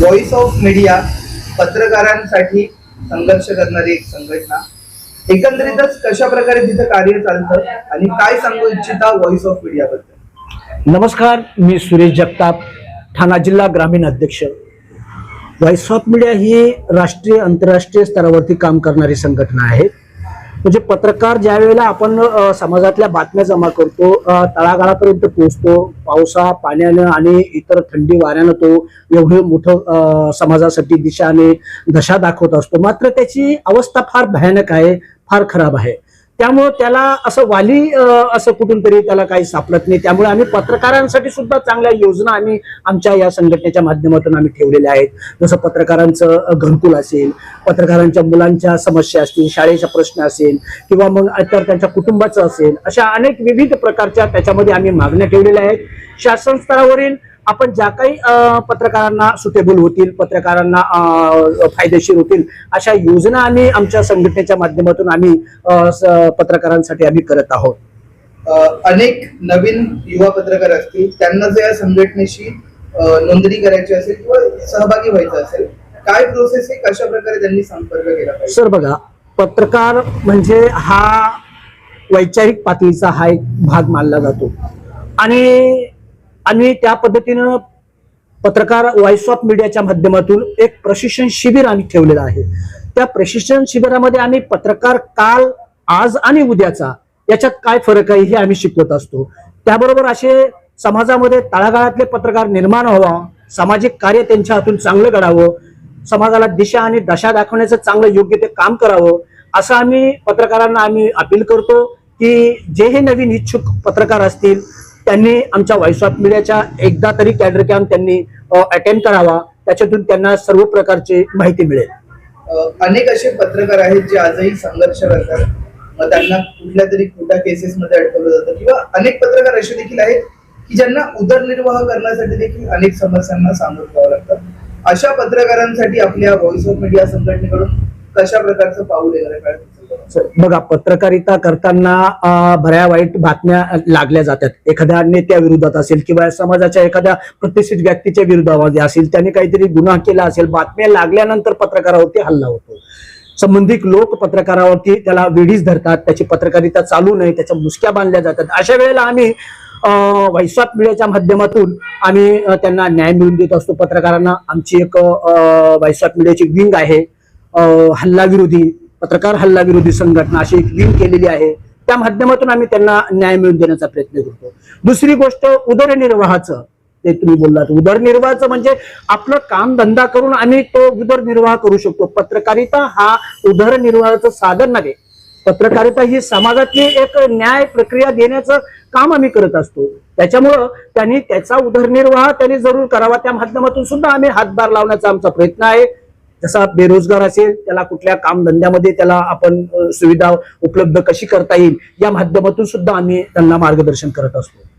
Voice of media पत्रकारांसाठी संघर्ष करणारी एक संघटना. एकंदरीतच कशा प्रकारे तिथं कार्य चालतं आणि काय सांगू इच्छिता व्हॉइस ऑफ मीडियाबद्दल नमस्कार मी सुरेश जगताप ठाणा जिल्हा ग्रामीण अध्यक्ष. व्हॉइस ऑफ मीडिया ही राष्ट्रीय आंतरराष्ट्रीय स्तरावरती काम करणारी संघटना आहे. म्हणजे पत्रकार ज्या वेळेला आपण समाजातल्या बातम्या जमा करतो तळागाळापर्यंत पोहोचतो पावसा पाण्यानं आणि इतर थंडी वाऱ्यानं तो एवढं मोठं समाजासाठी दिशा आणि दशा दाखवत असतो. मात्र त्याची अवस्था फार भयानक आहे फार खराब आहे. त्यामुळं त्याला असं वाली असं कुठून तरी त्याला काही सापडत नाही. त्यामुळे आम्ही पत्रकारांसाठी सुद्धा चांगल्या योजना आम्ही आमच्या या संघटनेच्या माध्यमातून आम्ही ठेवलेल्या आहेत. जसं पत्रकारांचं घरकुल असेल पत्रकारांच्या मुलांच्या समस्या असतील शाळेचा प्रश्न असेल किंवा मग इतर त्यांच्या कुटुंबाचं असेल अशा अनेक विविध प्रकारच्या त्याच्यामध्ये आम्ही मागण्या ठेवलेल्या आहेत. शासन स्तरावरील आपण ज्या काही पत्रकारांना सुटेबल होतील पत्रकारांना फायदेशीर होतील अशा योजना आम्ही आमच्या संघटनेच्या माध्यमातून आम्ही पत्रकारांसाठी आम्ही करत आहोत. अनेक नवीन युवा पत्रकार असतील त्यांना जर या संघटनेशी नोंदणी करायची असेल किंवा सहभागी व्हायचं असेल काय प्रोसेस आहे कशा प्रकारे त्यांनी संपर्क केला सर बघा पत्रकार म्हणजे हा वैचारिक पातळीचा हा एक भाग मानला जातो. आणि आणि त्या पद्धतीनं पत्रकार व्हॉइस ऑफ मीडियाच्या माध्यमातून एक प्रशिक्षण शिबिर आम्ही ठेवलेलं आहे. त्या प्रशिक्षण शिबिरामध्ये आम्ही पत्रकार काल आज आणि उद्याचा याच्यात काय फरक आहे हे आम्ही शिकवत असतो. त्याबरोबर असे समाजामध्ये तळागाळातले पत्रकार निर्माण व्हावा सामाजिक कार्य त्यांच्या हातून चांगलं घडावं समाजाला दिशा आणि दशा दाखवण्याचं चांगलं योग्य ते काम करावं असं आम्ही पत्रकारांना आम्ही अपील करतो की जे हे नवीन इच्छुक पत्रकार असतील त्यांनी आमच्या व्हॉइस ऑफ मीडियाच्या एकदा तरी कॅडर कॅम्प त्यांनी अटेंड करावा. त्याच्यातून त्यांना सर्व प्रकारची माहिती मिळेल. अनेक असे पत्रकार आहेत जे आजही संघर्ष करतात. मग त्यांना कुठल्या तरी खोट्या केसेस मध्ये अडकवलं जातं किंवा अनेक पत्रकार असे देखील आहेत की ज्यांना उदरनिर्वाह करण्यासाठी देखील अनेक समस्यांना सामोरं जावं लागतं. अशा पत्रकारांसाठी आपल्या व्हॉइस ऑफ मीडिया संघटनेकडून कशा प्रकारचं पाऊल येणार बघा पत्रकारिता करताना बऱ्या वाईट बातम्या लागल्या जातात. एखाद्या नेत्या विरोधात असेल किंवा समाजाच्या एखाद्या प्रतिष्ठित व्यक्तीच्या विरोधामध्ये असेल त्याने काहीतरी गुन्हा केला असेल बातम्या लागल्यानंतर पत्रकारावरती हल्ला होतो. संबंधित लोक पत्रकारावरती त्याला वेढीच धरतात त्याची पत्रकारिता चालू नाही त्याच्या मुसक्या बांधल्या जातात. अशा वेळेला आम्ही व्हॉइस मीडियाच्या माध्यमातून आम्ही त्यांना न्याय मिळवून देत असतो. पत्रकारांना आमची एक व्हॉइस मीडियाची विंग आहे हल्ला विरोधी पत्रकार हल्ला विरोधी संघटना अशी एक विंग केलेली आहे. त्या माध्यमातून आम्ही त्यांना न्याय मिळवून देण्याचा प्रयत्न करतो. दुसरी गोष्ट उदरनिर्वाहाचं. ते तुम्ही बोललात. उदरनिर्वाहाचं म्हणजे आपलं काम धंदा करून आम्ही तो उदरनिर्वाह करू शकतो. पत्रकारिता हा उदरनिर्वाहाचं साधन नव्हे पत्रकारिता ही समाजातली एक न्याय प्रक्रिया देण्याचं काम आम्ही करत असतो. त्याच्यामुळं त्यांनी त्याचा उदरनिर्वाह त्यांनी जरूर करावा. त्या माध्यमातून सुद्धा आम्ही हातभार लावण्याचा आमचा प्रयत्न आहे. जसा बेरोजगार असेल त्याला कुठल्या कामधंद्यामध्ये त्याला आपण सुविधा उपलब्ध कशी करता येईल या माध्यमातून सुद्धा आम्ही त्यांना मार्गदर्शन करत असतो.